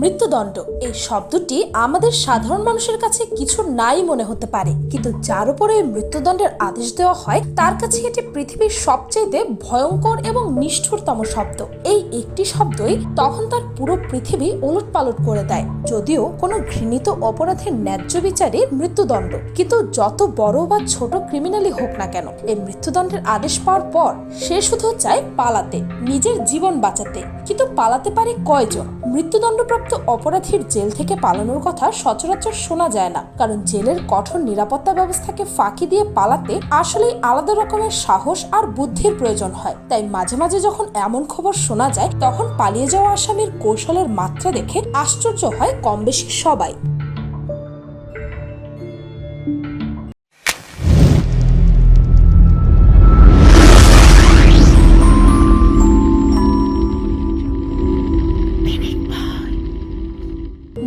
মৃত্যুদণ্ড। এই শব্দটি আমাদের সাধারণ মানুষের কাছে কিছু নাই মনে হতে পারে। কিন্তু যার উপরে মৃত্যুদণ্ডের আদেশ দেওয়া হয়, তার কাছে এটি পৃথিবীর সবচেয়ে ভয়ঙ্কর এবং নিষ্ঠুরতম শব্দ। এই একটি শব্দই তখন তার পুরো পৃথিবী ওলটপালট করে দেয়, যদিও কোনো ঘৃণিত অপরাধের ন্যায্য বিচারে মৃত্যুদণ্ড। কিন্তু যত বড় বা ছোট ক্রিমিনালই হোক না কেন, এই মৃত্যুদণ্ডের আদেশ পাওয়ার পর সে শুধু চায় পালাতে, নিজের জীবন বাঁচাতে। কিন্তু পালাতে পারে কয়জন? মৃত্যুদণ্ডপ্রাপ্ত অপরাধীর জেল থেকে পালানোর কথা সচরাচর শোনা যায় না। কারণ জেলের কঠোর নিরাপত্তা ব্যবস্থাকে ফাঁকি দিয়ে পালাতে আসলেই আলাদা রকমের সাহস আর বুদ্ধির প্রয়োজন হয়। তাই মাঝে মাঝে যখন এমন খবর শোনা যায়, তখন পালিয়ে যাওয়া আসামির কৌশলের মাত্রা দেখে আশ্চর্য হয় কম বেশি সবাই।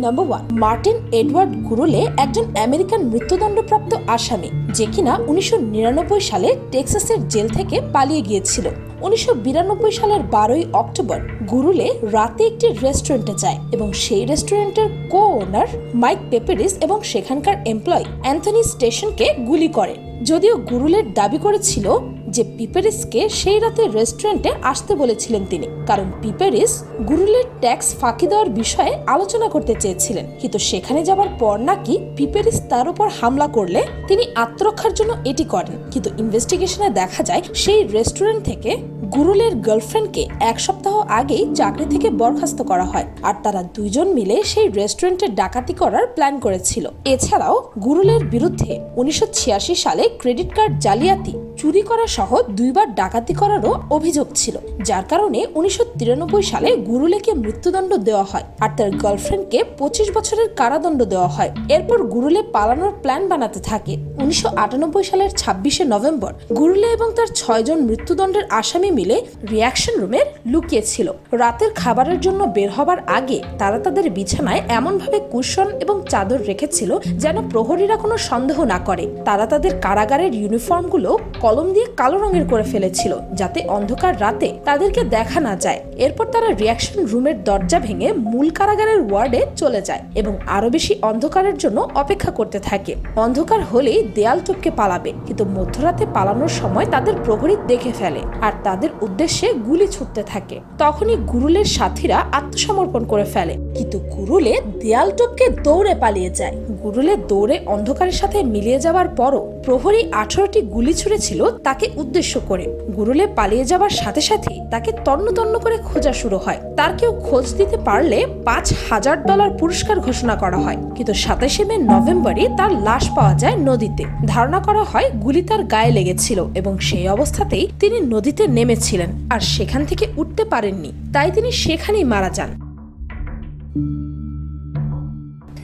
Number one Martin Edward Gurule একজন আমেরিকান মৃত্যুদণ্ডপ্রাপ্ত আসামি, যে কিনা উনিশশো নিরানব্বই সালে টেক্সাসের জেল থেকে পালিয়ে গিয়েছিল। উনিশশো বিরানব্বই সালের বারোই অক্টোবর, গুরুলে রাতে একটি রেস্টুরেন্টে যায় এবং সেই রেস্টুরেন্টের কো ওনার মাইক পেপারিস এবং সেখানকার এমপ্লয় অ্যান্থনি স্টেশনকে গুলি করে। যদিও গুরুলের দাবি করেছিল যে পিপারিসকে সেই রাতে রেস্টুরেন্টে আসতে বলেছিলেন তিনি, কারণ পিপারিস গুরুলের ট্যাক্স ফাঁকি দেওয়ার বিষয়ে আলোচনা করতে চেয়েছিলেন। কিন্তু সেখানে যাবার পর নাকি পিপারিস তার উপর হামলা করলে তিনি আত্মরক্ষার জন্য এটি করেন। কিন্তু ইনভেস্টিগেশনে দেখা যায়, সেই রেস্টুরেন্ট থেকে গুরুলের গার্লফ্রেন্ডকে এক সপ্তাহ আগেই চাকরি থেকে বরখাস্ত করা হয়, আর তারা দুইজন মিলে সেই রেস্টুরেন্টে ডাকাতি করার প্ল্যান করেছিল। এছাড়াও, গুরুলের বিরুদ্ধে উনিশশো ছিয়াশি সালে ক্রেডিট কার্ড জালিয়াতি চুরি করা সহ দুইবার ডাকাতি করারও অভিযোগ ছিল। যার কারণে উনিশশো তিরানব্বই সালে গুরুলেকে মৃত্যুদণ্ড দেওয়া হয় আর তার গার্লফ্রেন্ডকে পঁচিশ বছরের কারাদণ্ড দেওয়া হয়। এরপর গুরুলে পালানোর প্ল্যান বানাতে থাকে। উনিশশো আটানব্বই সালের ছাব্বিশে নভেম্বর গুরুলে এবং তার ছয়জন মৃত্যুদণ্ডের আসামি মিলে রিয়াকশন রুমে লুকিয়েছিল রাতের খাবারের জন্য বের হবার আগে তারা তাদের বিছানায় এমনভাবে কুশন এবং চাদর রেখেছিল যেন প্রহরীরা কোনো সন্দেহ না করে। তারা তাদের কারাগারের ইউনিফর্মগুলো কলম দিয়ে কালো রঙের করে ফেলেছিল, যাতে অন্ধকার রাতে তাদেরকে দেখা না যায়। এরপর তারা রিয়াকশন রুমের দরজা ভেঙে মূল কারাগারের ওয়ার্ডে চলে যায় এবং আরও বেশি অন্ধকারের জন্য অপেক্ষা করতে থাকে। অন্ধকার হলেই দেয়াল টপকে পালাবে, কিন্তু মধ্যরাতে পালানোর সময় তাদের প্রহরী দেখে ফেলে আর তাদের উদ্দেশ্যে গুলি ছুটতে থাকে। তখনই গুরুলের সাথীরা আত্মসমর্পণ করে ফেলে, কিন্তু গুরুলে দেয়াল টপকে দৌড়ে পালিয়ে যায়। গুরুলে দৌড়ে অন্ধকারের সাথে মিলিয়ে যাওয়ার পরও প্রহরী আঠারোটি গুলি ছুড়েছিল তাকে উদ্দেশ্য করে। গুরুলে পালিয়ে যাওয়ার সাথে সাথে তাকে তন্ন তন্ন করে খোঁজা শুরু হয়। তার কেউ খোঁজ দিতে পারলে পাঁচ হাজার ডলার পুরস্কার ঘোষণা করা হয়। কিন্তু সাতাশে মে নভেম্বরে তার লাশ পাওয়া যায় নদীতে। ধারণা করা হয় গুলি তার গায়ে লেগেছিল এবং সেই অবস্থাতেই তিনি নদীতে নেমেছিলেন। আর সেখান থেকে উঠতে পারেননি। তাই তিনি সেখানেই মারা যান।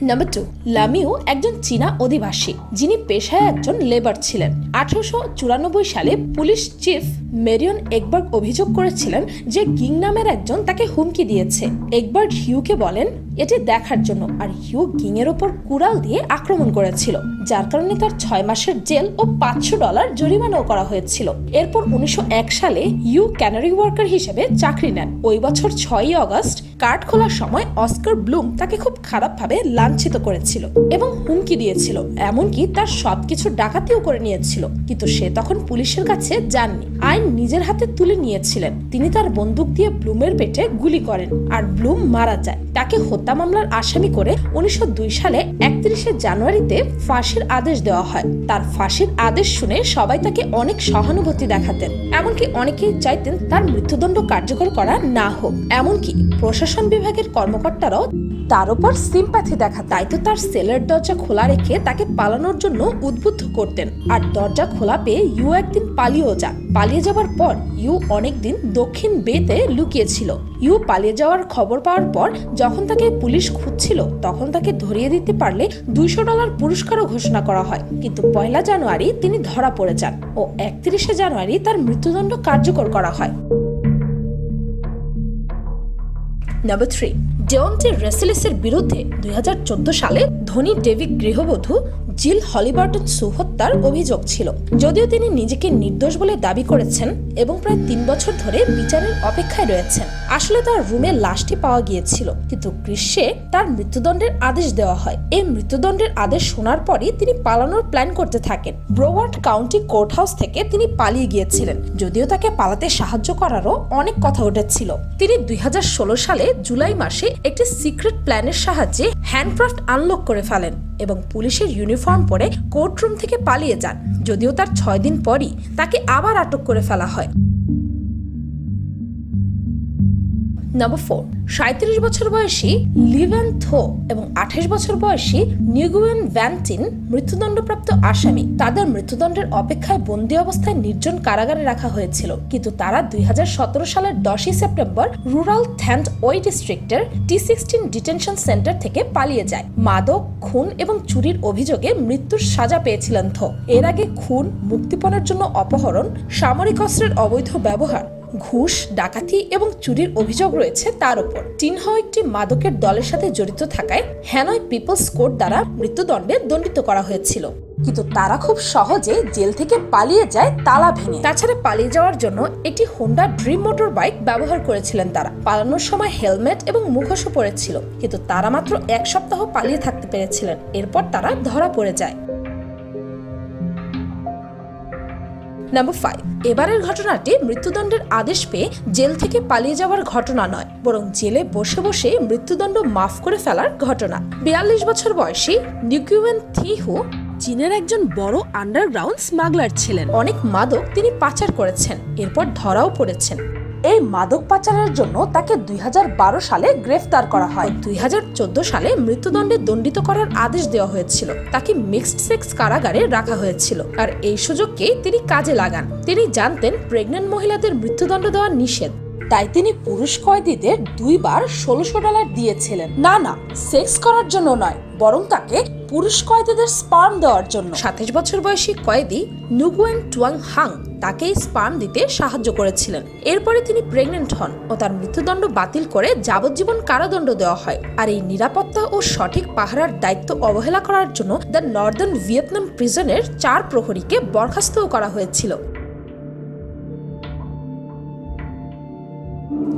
নাম্বার টু লামিও একজন চীনা অধিবাসী, যিনি পেশায় একজন লেবার ছিলেন। আঠারোশো চুরানব্বই সালে পুলিশ চিফ মেরিয়ন একবার অভিযোগ করেছিলেন যে গিং নামের একজন তাকে হুমকি দিয়েছে। একবার্গ হিউকে বলেন, এটি দেখার জন্য। আর হিউ এর ওপর কুড়াল দিয়ে আক্রমণ করেছিল, যার কারণে তার ছয় মাসের জেল ও পাঁচশো ডলার জরিমানাও করা হয়েছিল। এরপর উনিশশো এক সালে ইউ ক্যানারি ওয়ার্কার হিসেবে চাকরি নেন। ওই বছর ছয়ই অগস্ট কার্ড খোলার সময় অস্কার ব্লুম তাকে খুব খারাপভাবে লাঞ্ছিত করেছিল এবং হুমকি দিয়েছিল, এমনকি তার সবকিছু ডাকাতিও করে নিয়েছিল, কিন্তু সে তখন পুলিশের কাছে যাননি। আইন নিজের হাতে তুলে নিয়েছিলেন। তিনি তার বন্দুক দিয়ে ব্লুমের পেটে গুলি করেন আর ব্লুম মারা যায়। তাকে হত্যা মামলার আসামি করে উনিশশো দুই সালে একত্রিশে জানুয়ারিতে ফাঁসির আদেশ দেওয়া হয়। তার ফাঁসির আদেশ শুনে সবাই তাকে অনেক সহানুভূতি দেখাতেন। এমনকি অনেকেই চাইতেন তার মৃত্যুদণ্ড কার্যকর করা না হোক। এমনকি প্রশাসন বিভাগের কর্মকর্তারাও তার উপর সিম্প্যাথি দেখা তাই তো তার সেলের দরজা খোলা রেখে তাকে পালানোর জন্য উদ্বুদ্ধ করতেন। আর দরজা খোলা পেয়ে ইউ একদিন পালিয়েও যান। পালিয়ে যাওয়ার পর ইউ অনেকদিন দক্ষিণ বেতে লুকিয়েছিল। ইউ পালিয়ে যাওয়ার খবর পাওয়ার পর যখন তাকে পুলিশ খুঁজছিল, তখন তাকে ধরিয়ে দিতে পারলে দুইশো ডলার পুরস্কারও ঘোষণা করা হয়। কিন্তু পয়লা জানুয়ারি তিনি ধরা পড়ে যান ও একত্রিশে জানুয়ারি তার মৃত্যুদণ্ড কার্যকর করা হয়। নাম্বার থ্রি ডেওন্টে রেসেলিসের বিরুদ্ধে দুই হাজার চোদ্দ সালে ধনী ডেভিড গৃহবধূ জিল হলিবার্টন সু হত্যার অভিযোগ ছিল। যদিও তিনি নিজেকে নির্দোষ বলে দাবি করেছেন এবং প্রায় তিন বছর ধরে বিচারের অপেক্ষায় রয়েছেন। আসলে তার রুমে লাশটি পাওয়া গিয়েছিল, কিন্তু গ্রীষ্মে তার মৃত্যুদণ্ডের আদেশ দেওয়া হয়। এই মৃত্যুদণ্ডের আদেশ শোনার পরই তিনি পালানোর প্ল্যান করতে থাকেন। ব্রোওয়ার্ড কাউন্টি কোর্ট হাউস থেকে তিনি পালিয়ে গিয়েছিলেন, যদিও তাকে পালাতে সাহায্য করারও অনেক কথা উঠেছিল। তিনি দুই হাজার ষোলো সালে জুলাই মাসে একটি সিক্রেট প্ল্যানের সাহায্যে হ্যান্ডক্রাফট আনলক করে ফেলেন। এবং পুলিশের ইউনিফর্ম পরে কোর্টরুম থেকে পালিয়ে যান, যদিও তার ছয় দিন পরই তাকে আবার আটক করে ফেলা হয়। নাম্বার ফোর সাঁত্রিশ বছর বয়সী লিভেন থো এবং আঠাশ বছর বয়সী নিউগুয়েন ভ্যান্টিন মৃত্যুদণ্ডপ্রাপ্ত আসামি। তাদের মৃত্যুদণ্ডের অপেক্ষায় বন্দি অবস্থায় নির্জন কারাগারে রাখা হয়েছিল। কিন্তু তারা দুই হাজার সতেরো সালের দশই সেপ্টেম্বর রুরাল থ্যান্ড ওই ডিস্ট্রিক্টের টি সিক্সটিন ডিটেনশন সেন্টার থেকে পালিয়ে যায়। মাদক, খুন এবং চুরির অভিযোগে মৃত্যুর সাজা পেয়েছিলেন থো। এর আগে খুন, মুক্তিপণের জন্য অপহরণ, সামরিক অস্ত্রের অবৈধ ব্যবহার ঘুষ, ডাকাতি এবং চুরির অভিযোগ রয়েছে তার উপর। টিনহ একটি মাদকের দলের সাথে জড়িত থাকায় হ্যানয় পিপলস কোর্ট দ্বারা মৃত্যুদণ্ডে দণ্ডিত করা হয়েছিল। কিন্তু তারা খুব সহজে জেল থেকে পালিয়ে যায় তালা ভেঙে। তাছাড়া পালিয়ে যাওয়ার জন্য একটি হোন্ডা ড্রিম মোটর বাইক ব্যবহার করেছিলেন তারা। পালানোর সময় হেলমেট এবং মুখোশও পরেছিল, কিন্তু তারা মাত্র এক সপ্তাহ পালিয়ে থাকতে পেরেছিলেন। এরপর তারা ধরা পড়ে যায়। নাম্বার ফাইভ এবারের ঘটনাটি মৃত্যুদণ্ডের আদেশ পেয়ে জেল থেকে পালিয়ে যাওয়ার ঘটনা নয়, বরং জেলে বসে বসে মৃত্যুদণ্ড মাফ করে ফেলার ঘটনা। বিয়াল্লিশ বছর বয়সী নিউকিউয়েন থিহু চীনের একজন বড় আন্ডারগ্রাউন্ড স্মাগলার ছিলেন। অনেক মাদক তিনি পাচার করেছেন, এরপর ধরাও পড়েছেন। এই মাদক পাচারের জন্য তাকে দুই হাজার বারো সালে গ্রেফতার করা হয়। দুই হাজার চোদ্দ সালে মৃত্যুদণ্ডে দণ্ডিত করার আদেশ দেওয়া হয়েছিল। তাকে মিক্সড সেক্স কারাগারে রাখা হয়েছিল। আর এই সুযোগকে তিনি কাজে লাগান। তিনি জানতেন প্রেগনেন্ট মহিলাদের মৃত্যুদণ্ড দেওয়া নিষেধ। তাই তিনি পুরুষ কয়েদিদের দুইবার ষোলোশো ডলার দিয়েছিলেন। না না সেক্স করার জন্য নয় বরং তাকে পুরুষ কয়েদিদের স্পার্ম দেওয়ার জন্য। সাতাশ বছর বয়সী কয়েদি নুগুয়েন টুয়াং হাং তাকে স্পার্ম দিতে সাহায্য করেছিলেন। এরপরে তিনি প্রেগনেন্ট হন ও তার মৃত্যুদণ্ড বাতিল করে যাবজ্জীবন কারাদণ্ড দেওয়া হয়। আর এই নিরাপত্তা ও সঠিক পাহারার দায়িত্ব অবহেলা করার জন্য দ্য নর্দার্ন ভিয়েতনাম প্রিজনের চার প্রহরীকে বরখাস্তও করা হয়েছিল।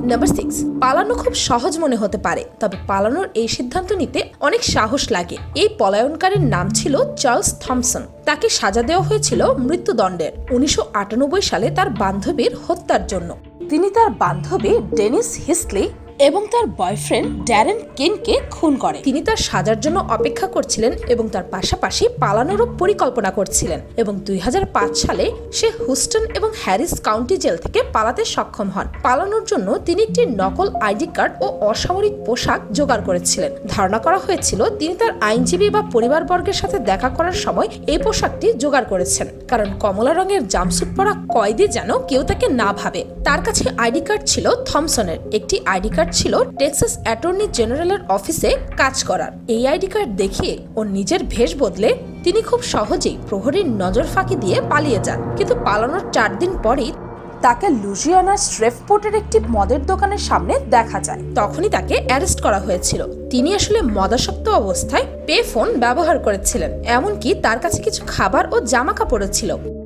নাম্বার সিক্স পালানো খুব সহজ মনে হতে পারে, তবে পালানোর এই সিদ্ধান্ত নিতে অনেক সাহস লাগে। এই পলায়নকারীর নাম ছিল চার্লস থমসন। তাকে সাজা দেওয়া হয়েছিল মৃত্যুদণ্ডের, উনিশশো আটানব্বই সালে তার বান্ধবীর হত্যার জন্য। তিনি তার বান্ধবী ডেনিস হিসলি এবং তার বয়ফ্রেন্ড ড্যারেন কেনকে খুন করে। তিনি তার সাজার জন্য অপেক্ষা করছিলেন এবং তার পাশাপাশি পালানোরও পরিকল্পনা করছিলেন এবং দুই হাজার পাঁচ সালে সে হুস্টন এবং হ্যারিস কাউন্টি জেল থেকে পালাতে সক্ষম হন। পালানোর জন্য তিনি একটি নকল আইডি কার্ড ও অসামরিক পোশাক জোগাড় করেছিলেন। ধারণা করা হয়েছিল তিনি তার আইনজীবী বা পরিবারবর্গের সাথে দেখা করার সময় এই পোশাকটি জোগাড় করেছেন। কারণ কমলা রঙের জামসুট পরা কয়েদি যেন কেউ তাকে না ভাবে। তার কাছে আইডি কার্ড ছিল থমসনের। একটি আইডি কার্ড ছিল টেক্সাস অ্যাটর্নি জেনারেলের অফিসে কাজ করার। এই আইডি কার্ড দেখিয়ে ও নিজের ভেষ বদলে তিনি খুব সহজেই প্রহরীর নজর ফাঁকি দিয়ে পালিয়ে যান। কিন্তু পালানোর চার দিন পরেই তাকে লুজিয়ানার স্ট্রেফপোর্টের একটি মদের দোকানের সামনে দেখা যায়। তখনই তাকে অ্যারেস্ট করা হয়েছিল। তিনি আসলে মদাসক্ত অবস্থায় পে ফোন ব্যবহার করেছিলেন, এমনকি তার কাছে কিছু খাবার ও জামা কাপড়ও ছিল।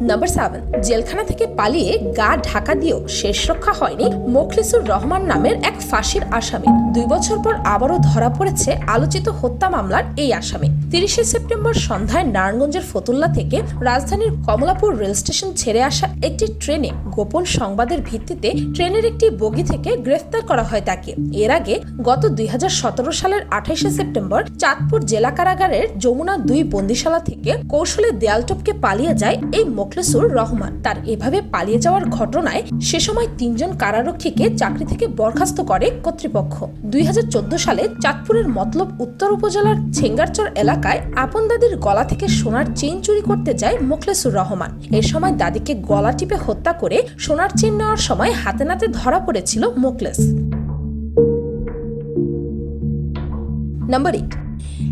নাম্বার সেভেন জেলখানা থেকে পালিয়ে গা ঢাকা দিয়েও শেষ রক্ষা হয়নি মোখলেসুর রহমান নামের এক ফাঁসির আসামি। দুই বছর পর আবারও ধরা পড়েছে আলোচিত হত্যা মামলার এই আসামি। তিরিশে সেপ্টেম্বর সন্ধ্যায় নারায়ণগঞ্জের ফতুল্লা থেকে রাজধানীর কমলাপুর রেল স্টেশন ছেড়ে আসা একটি ট্রেনে গোপন সংবাদের ভিত্তিতে ট্রেনের একটি বগি থেকে গ্রেফতার করা হয় তাকে। এর আগে গত দুই হাজার সতেরো সালের আঠাইশে সেপ্টেম্বর চাঁদপুর জেলা কারাগারের যমুনা দুই বন্দিশালা থেকে কৌশলে দেয়াল টপকে পালিয়ে যায় এই মোখলেসুর রহমান। তার এভাবে পালিয়ে যাওয়ার ঘটনায় সে সময় তিনজন কারারক্ষীকে চাকরি থেকে বরখাস্ত করে কর্তৃপক্ষ। দুই হাজার চোদ্দ সালে চাঁদপুরের মতলব উত্তর উপজেলার ছেঙ্গারচর এলাকায় আপন দাদির গলা থেকে সোনার চেইন চুরি করতে যায় মোখলেসুর রহমান। এ সময় দাদিকে গলা টিপে হত্যা করে সোনার চেইন নেওয়ার সময় হাতে নাতে ধরা পড়েছিল Mokhles. Number eight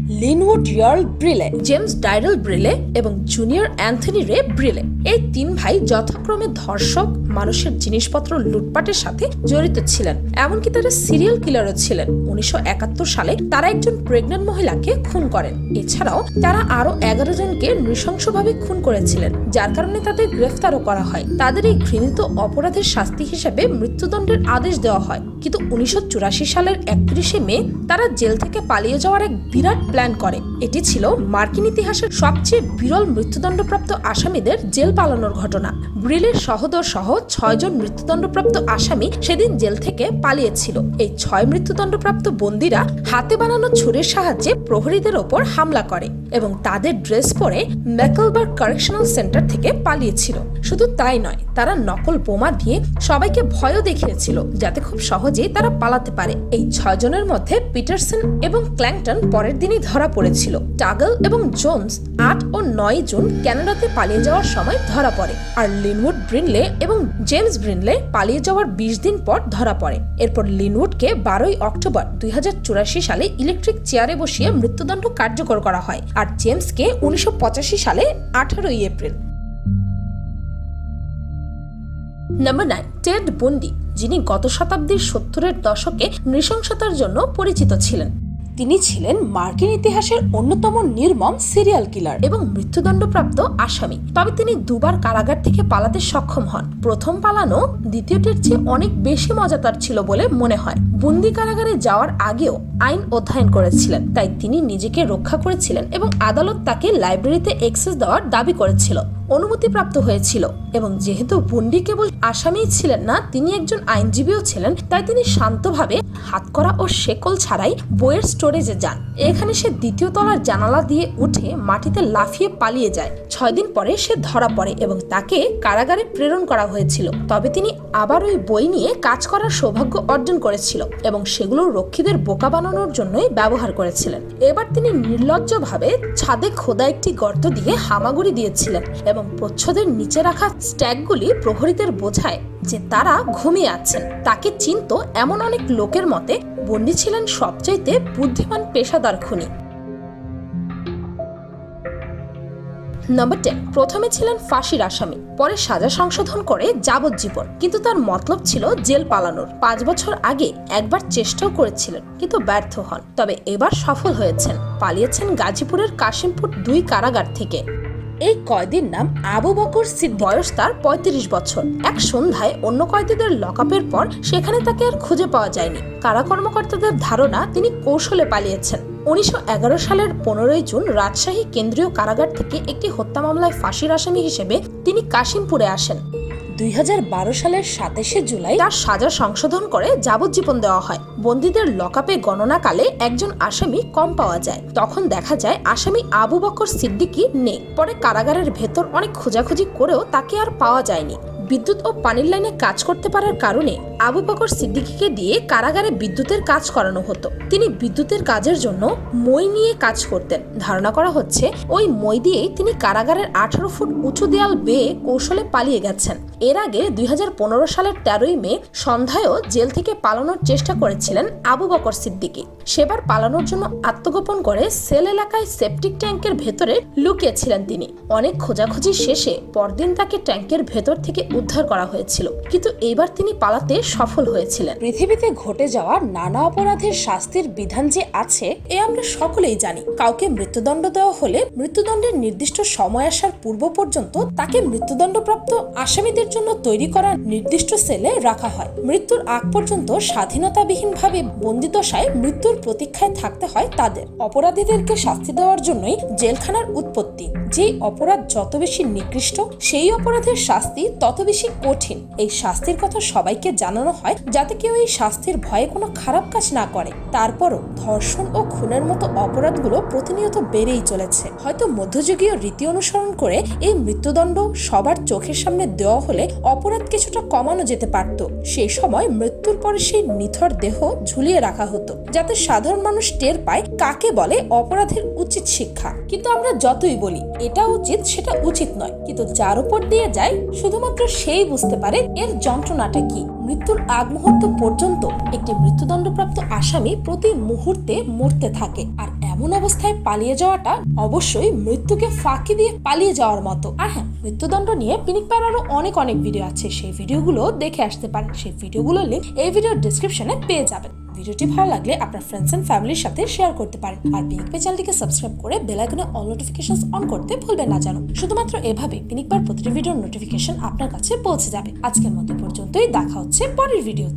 Linwood Earl Briley, James Dyral Briley এবং জুনিয়র অ্যান্থনি রে ব্রিলে। এই তিন ভাই যথাক্রমে ধর্ষক, মানুষের জিনিসপত্র লুটপাটের সাথে জড়িত ছিলেন, এমনকি তারা সিরিয়াল কিলারও ছিলেন। উনিশশো একাত্তর সালে তারা একজন প্রেগন্যান্ট মহিলাকে খুন করেন। এছাড়াও তারা আরও এগারো জনকে নৃশংসভাবে খুন করেছিলেন, যার কারণে তাদের গ্রেফতারও করা হয়। তাদের এই ঘৃণিত অপরাধের শাস্তি হিসেবে মৃত্যুদণ্ডের আদেশ দেওয়া হয়। কিন্তু উনিশশো চুরাশি সালের একত্রিশে মে তারা জেল থেকে পালিয়ে যাওয়ার এক বিরাট প্ল্যান করে। এটি ছিল মার্কিন ইতিহাসের সবচেয়ে বিরল মৃত্যুদণ্ডপ্রাপ্ত আসামিদের জেল পালানোর ঘটনা। ব্রিলের সহদর সহ ছয়জন মৃত্যুদণ্ডপ্রাপ্ত আসামি সেদিন জেল থেকে পালিয়েছিল। এই ছয় মৃত্যুদণ্ডপ্রাপ্ত বন্দীরা হাতে বানানো ছুরির সাহায্যে প্রহরীদের ওপর হামলা করে এবং তাদের ড্রেস পরে ম্যাকলবার্গ কারেকশনাল সেন্টার থেকে পালিয়েছিল। শুধু তাই নয়, তারা নকল বোমা দিয়ে সবাইকে ভয়ও দেখিয়েছিল, যাতে খুব সহজেই তারা পালাতে পারে। এই ছয়জনের মধ্যে পিটারসন এবং ক্ল্যাংটন পরের দিনই ধরা পড়েছিল। টাগল এবং জোনস আট ও নয় জুন ক্যানাডাতে পালিয়ে যাওয়ার সময় ধরা পড়ে। আর লিনউড ব্রিনলে এবং জেমস ব্রিনলে পালিয়ে যাওয়ার বিশ দিন পর ধরা পড়ে। এরপর লিনউডকে বারোই অক্টোবর দুই হাজার চুরাশি সালে ইলেকট্রিক চেয়ারে বসিয়ে মৃত্যুদণ্ড কার্যকর করা হয়। আর জেমসকে উনিশশো পঁচাশি সালে আঠারোই April. Number nine, Ted Bundy, যিনি গত শতাব্দীর সত্তরের দশকে নৃশংসতার জন্য পরিচিত ছিলেন। তিনি ছিলেন মার্কিন ইতিহাসের অন্যতম নির্মম সিরিয়াল কিলার এবং মৃত্যুদণ্ডপ্রাপ্ত আসামি। তবে তিনি দুবার কারাগার থেকে পালাতে সক্ষম হন। প্রথম পালানো, দ্বিতীয়টির চেয়ে অনেক বেশি মজাদার ছিল বলে মনে হয়। বন্দি কারাগারে যাওয়ার আগেও আইন অধ্যয়ন করেছিলেন, তাই তিনি নিজেকে রক্ষা করেছিলেন এবং আদালত তাকে লাইব্রেরিতে এক্সেস দেওয়ার দাবি করেছিল। অনুমতিপ্রাপ্ত হয়েছিল এবং যেহেতু বন্ডি কেবল আসামিই ছিলেন না, তিনি একজন আইনজীবীও ছিলেন, তাই তিনি শান্তভাবে হাতকড়া ও শেকল ছাড়াই বইয়ের স্টোরেজে যান। এখানে সে দ্বিতীয় তলার জানালা দিয়ে উঠে মাটিতে লাফিয়ে পালিয়ে যায়। ছয় দিন পরে সে ধরা পড়ে এবং তাকে কারাগারে প্রেরণ করা হয়েছিল। তবে তিনি আবার ওই বই নিয়ে কাজ করার সৌভাগ্য অর্জন করেছিল এবং সেগুলো রক্ষীদের বোকা বানানোর জন্যই ব্যবহার করেছিলেন। এবার তিনি নির্লজ্জভাবে ছাদে খোদা একটি গর্ত দিয়ে হামাগুড়ি দিয়েছিলেন এবং প্রচ্ছদের নিচে রাখা স্ট্যাগগুলি প্রহরীদের বোঝায় যে তারা ঘুমিয়ে আছেন। তাকে চিনত এমন অনেক লোকের মতে বন্ডি ছিলেন সবচাইতে বুদ্ধিমান পেশাদার খুনি। নাম্বার টেন প্রথমে ছিলেন ফাঁসির আসামি, পরে সাজা সংশোধন করে যাবজ্জীবন। কিন্তু তার মতলব ছিল জেল পালানোর। পাঁচ বছর আগে একবার চেষ্টাও করেছিলেন, কিন্তু ব্যর্থ হন। তবে এবার সফল হয়েছেন। পালিয়েছেন গাজীপুরের কাশিমপুর দুই কারাগার থেকে। এই কয়েদির নাম আবু বকর সিদ্দিক। বয়স তার পঁয়ত্রিশ বছর। এক সন্ধ্যায় অন্য কয়েদিদের লকআপের পর সেখানে তাকে আর খুঁজে পাওয়া যায়নি। কারা কর্মকর্তাদের ধারণা তিনি কৌশলে পালিয়েছেন। উনিশশো এগারো সালের পনেরোই জুন রাজশাহী কেন্দ্রীয় কারাগার থেকে একটি হত্যা মামলায় ফাঁসির আসামি হিসেবে তিনি কাশিমপুরে আসেন। দুই হাজার বারো সালের সাতাশে জুলাই তার সাজা সংশোধন করে যাবজ্জীবন দেওয়া হয়। বন্দীদের লকআপে গণনাকালে একজন আসামি কম পাওয়া যায়। তখন দেখা যায়, আসামি আবু বকর সিদ্দিকি নেই। পরে কারাগারের ভেতর অনেক খোঁজাখুঁজি করেও তাকে আর পাওয়া যায়নি। বিদ্যুৎ ও পানির লাইনে কাজ করতে পারার কারণে আবু বকর সিদ্দিকিকে দিয়ে কারাগারে বিদ্যুতের কাজ করানো হতো। তিনি বিদ্যুতের কাজের জন্য মই নিয়ে কাজ করতেন। ধারণা করা হচ্ছে, ওই মই দিয়েই তিনি কারাগারের আঠারো ফুট উঁচু দেয়াল বেয়ে কৌশলে পালিয়ে গেছেন। এর আগে দুই হাজার পনেরো সালের তেরোই মে সন্ধ্যায়ও জেল থেকে পালানোর চেষ্টা করেছিলেন আবু বকর সিদ্দিকি। সেবার পালানোর জন্য আত্মগোপন করে সেল এলাকায় সেপটিক ট্যাঙ্কের ভেতরে লুকিয়েছিলেন তিনি। অনেক খোঁজাখুঁজি শেষে পরদিন তাকে ট্যাঙ্কের ভেতর থেকে উদ্ধার করা হয়েছিল। কিন্তু এবার তিনি পালাতে সফল হয়েছিলেন। পৃথিবীতে ঘটে যাওয়া নানা অপরাধের শাস্তির বিধান যে আছে, এ আমরা সকলেই জানি। কাউকে মৃত্যুদণ্ড দেওয়া হলে মৃত্যুদণ্ডের নির্দিষ্ট সময় আসার পূর্ব পর্যন্ত তাকে মৃত্যুদণ্ডপ্রাপ্ত আসামিদের জন্য তৈরি করা নির্দিষ্ট সেলে রাখা হয়। মৃত্যুর আগ পর্যন্ত স্বাধীনতাবিহীনভাবে বন্দিদশায় মৃত্যুর প্রতীক্ষায় থাকতে হয় তাদের। অপরাধীদেরকে শাস্তি দেওয়ার জন্যই জেলখানার উৎপত্তি। যেই অপরাধ যত বেশি নিকৃষ্ট, সেই অপরাধের শাস্তি তত বেশি কঠিন। এই শাস্তির কথা সবাইকে জানানো হয় যাতে কেউ এই শাস্তির ভয়ে কোনো খারাপ কাজ না করে। তারপরও ধর্ষণ ও খুনের মতো অপরাধগুলো প্রতিনিয়ত বেড়েই চলেছে। হয়তো মধ্যযুগীয় রীতি অনুসরণ করে এই মৃত্যুদণ্ড সবার চোখের সামনে দেওয়া হলে অপরাধ কিছুটা কমানো যেতে পারত। সেই সময় মৃত্যুর পরে সেই নিথর দেহ ঝুলিয়ে রাখা হতো, যাতে সাধারণ মানুষ টের পায় কাকে বলে অপরাধের উচিত শিক্ষা। কিন্তু আমরা যতই বলি, এটা উচিত, সেটা উচিত নয়। কিন্তু যার উপর দিয়ে যায়, শুধুমাত্র সেই বুঝতে পারে এর যন্ত্রণাটা কি। মৃত্যুর আগ মুহূর্ত পর্যন্ত একটি মৃত্যুদণ্ডপ্রাপ্ত আসামি প্রতি মুহূর্তে মরতে থাকে, আর এমন অবস্থায় পালিয়ে যাওয়াটা অবশ্যই মৃত্যুকে ফাঁকি দিয়ে পালিয়ে যাওয়ার মতো। আর হ্যাঁ মৃত্যুদণ্ড নিয়ে পিনিক পায়ের আরও অনেক অনেক ভিডিও আছে, সেই ভিডিওগুলো দেখে আসতে পারেন। সেই ভিডিওগুলো লিঙ্ক এই ভিডিওর ডিসক্রিপশনে পেয়ে যাবেন। ভিডিওটি ভালো লাগলে আপনার ফ্রেন্ডস এন্ড ফ্যামিলির সাথে শেয়ার করতে পারেন। আর পিনিক পে চ্যানেলটিকে সাবস্ক্রাইব করে বেল আইকনে অল নোটিফিকেশন অন করতে ভুলবেন না জানো। শুধুমাত্র এভাবে পিনিক পার প্রতিটি ভিডিওর নোটিফিকেশন আপনার কাছে পৌঁছে যাবে। আজকের মতো পর্যন্তই, দেখা হচ্ছে পরের ভিডিওতে